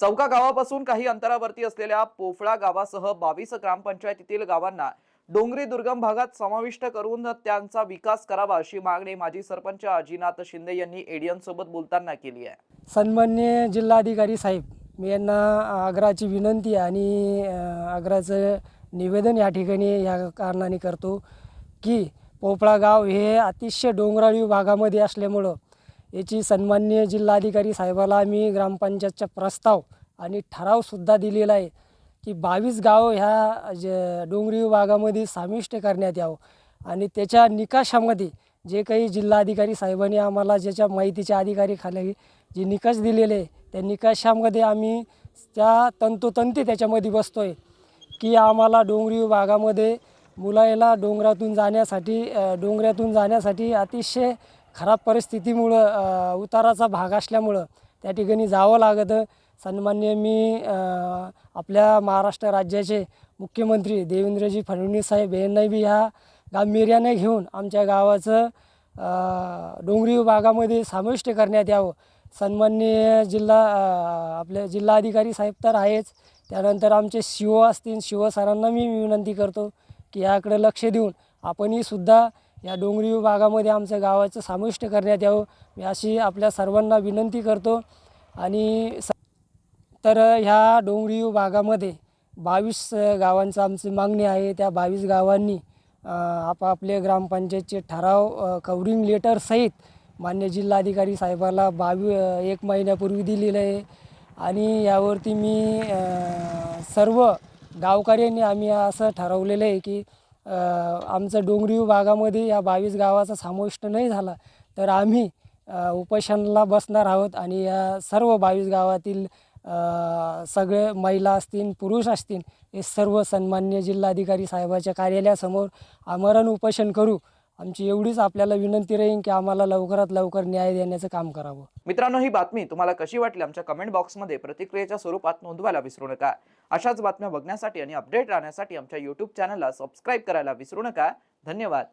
चौका गावापासून काही अंतरावरती असलेल्या पोफळा गावासह बावीस ग्रामपंचायतीतील गावांना डोंगरी दुर्गम भागात समाविष्ट करून त्यांचा विकास करावा अशी मागणी माजी सरपंच अजिनाथ शिंदे यांनी एडियन सोबत बोलताना केली आहे. सन्मान्य जिल्हाधिकारी साहेब मी यांना आग्राची विनंती आणि आग्राचं निवेदन या ठिकाणी या कारणाने करतो की पोपळा गाव हे अतिशय डोंगराळी भागामध्ये असल्यामुळं याची सन्मान्य जिल्हाधिकारी साहेबाला मी ग्रामपंचायतचा प्रस्ताव आणि ठरावसुद्धा दिलेला आहे की बावीस गाव ह्या ज डोंगरी भागामध्ये समाविष्ट करण्यात यावं. आणि त्याच्या निकषामध्ये जे काही जिल्हाधिकारी साहेबांनी आम्हाला ज्याच्या माहितीच्या अधिकारी खाली जे निकष दिलेले आहे, त्या निकषामध्ये आम्ही त्या तंतोतंती त्याच्यामध्ये बसतो आहे की आम्हाला डोंगरी भागामध्ये मुलाला डोंगरातून जाण्यासाठी डोंगरातून जाण्यासाठी अतिशय खराब परिस्थितीमुळं उताराचा भाग असल्यामुळं त्या ठिकाणी जावं लागतं. सन्मान्य मी आपल्या महाराष्ट्र राज्याचे मुख्यमंत्री देवेंद्रजी फडणवीस साहेब यांनाही बी ह्या गांभीर्याने घेऊन आमच्या गावाचं डोंगरी भागामध्ये समाविष्ट करण्यात यावं. सन्माननीय जिल्हा आपले जिल्हाधिकारी साहेब तर आहेच. त्यानंतर आमचे शिव असतील शिव सरांना मी विनंती करतो की याकडे लक्ष देऊन आपणही सुद्धा या डोंगरी भागामध्ये आमच्या गावाचं समाविष्ट करण्यात यावं. मी अशी आपल्या सर्वांना विनंती करतो. आणि स तर ह्या डोंगरी भागामध्ये बावीस गावांचं आमची मागणी आहे. त्या बावीस गावांनी आपापले ग्रामपंचायतचे ठराव कवरिंग लेटरसहित मान्य जिल्हाधिकारी साहेबाला बावी एक महिन्यापूर्वी दिलेलं आहे. आणि यावरती मी सर्व गावकऱ्यांनी आम्ही असं ठरवलेलं आहे की आमचं डोंगरी भागामध्ये या बावीस गावाचा समाविष्ट नाही झाला तर आम्ही उपोषणाला बसणार आहोत आणि या सर्व बावीस गावातील सगळे महिला असतील पुरुष असतील हे सर्व सन्मान्य जिल्हाधिकारी साहेबाच्या कार्यालयासमोर आमरण उपोषण करू. आमची एवढीच आपल्याला विनंती राहील की आम्हाला लवकरात लवकर न्याय देण्याचं काम करावं. मित्रांनो ही बातमी तुम्हाला कशी वाटली? आमच्या कमेंट बॉक्समध्ये प्रतिक्रियेच्या स्वरूपात नोंदवायला विसरू नका. अशाच बातम्या बघण्यासाठी आणि अपडेट राहण्यासाठी आमच्या युट्यूब चॅनलला सबस्क्राईब करायला विसरू नका. धन्यवाद.